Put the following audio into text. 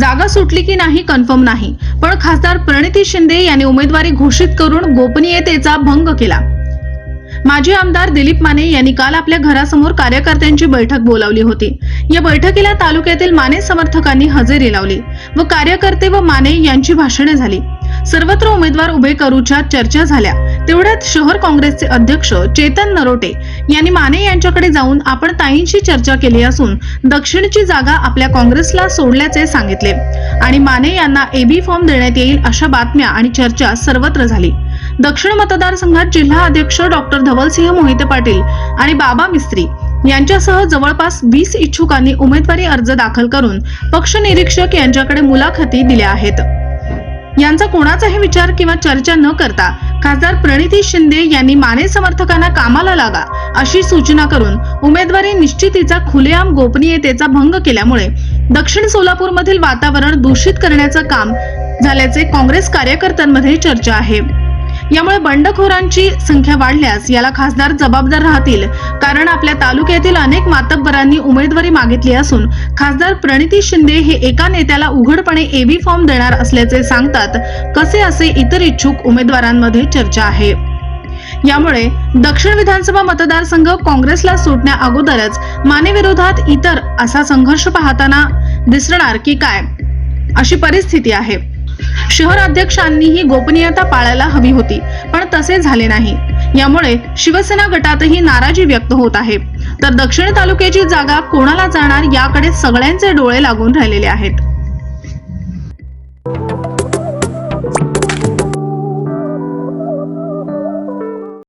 जागा सुटली की नाही कन्फर्म नाही. पण खासदार प्रणिती शिंदे यांनी उमेदवारी घोषित करून गोपनीयतेचा भंग केला. माजी आमदार दिलीप माने यांनी काल आपल्या घरासमोर कार्यकर्त्यांची बैठक बोलावली होती. या बैठकीला तालुक्यातील माने समर्थकांनी हजेरी लावली व कार्यकर्ते व माने यांची भाषणे झाली. सर्वत्र उमेदवार उभे करूच्या चर्चा झाल्या. तेवढ्यात शहर काँग्रेसचे अध्यक्ष चेतन नरोटे यांनी माने यांच्याकडे जाऊन आपण ताईंशी चर्चा केली असून दक्षिणची जागा आपल्या काँग्रेसला सोडल्याचे सांगितले. आणि माने यांना एबी फॉर्म देण्यात येईल अशा बातम्या आणि चर्चा सर्वत्र झाली. दक्षिण मतदारसंघात जिल्हा अध्यक्ष डॉक्टर धवलसिंह मोहिते पाटील आणि बाबा मिस्त्री यांच्यासह जवळपास वीस इच्छुकांनी उमेदवारी अर्ज दाखल करून पक्ष निरीक्षक यांच्याकडे मुलाखती दिल्या आहेत. यांचा कोणाचाही विचार किंवा चर्चा न करता खासदार प्रणिती शिंदे यांनी माने समर्थकांना कामाला लागा अशी सूचना करून उमेदवारी निश्चितीचा खुलेआम गोपनीयतेचा भंग केल्यामुळे दक्षिण सोलापूरमधील वातावरण दूषित करण्याचं काम झाल्याचे काँग्रेस कार्यकर्त्यांमध्ये चर्चा आहे. यामुळे बंडखोरांची संख्या वाढल्यास याला खासदार जबाबदार राहतील. कारण आपल्या तालुक्यातील अनेक मातब्बरांनी उमेदवारी मागितली असून खासदार प्रणिती शिंदे हे एका नेत्याला उघडपणे एबी फॉर्म देणार असल्याचे सांगतात. कसे असे इतर इच्छुक उमेदवारांमध्ये चर्चा आहे. यामुळे दक्षिण विधानसभा मतदारसंघ काँग्रेसला सुटण्या अगोदरच माने विरोधात इतर असा संघर्ष पाहताना दिसणार की काय? अशी परिस्थिती आहे. शहराध्यक्षांनीही गोपनीयता पाळायला हवी होती पण तसे झाले नाही. यामुळे शिवसेना गटातही नाराजी व्यक्त होत आहे. तर दक्षिण तालुक्याची जागा कोणाला जाणार याकडे सगळ्यांचे डोळे लागून राहिलेले आहेत.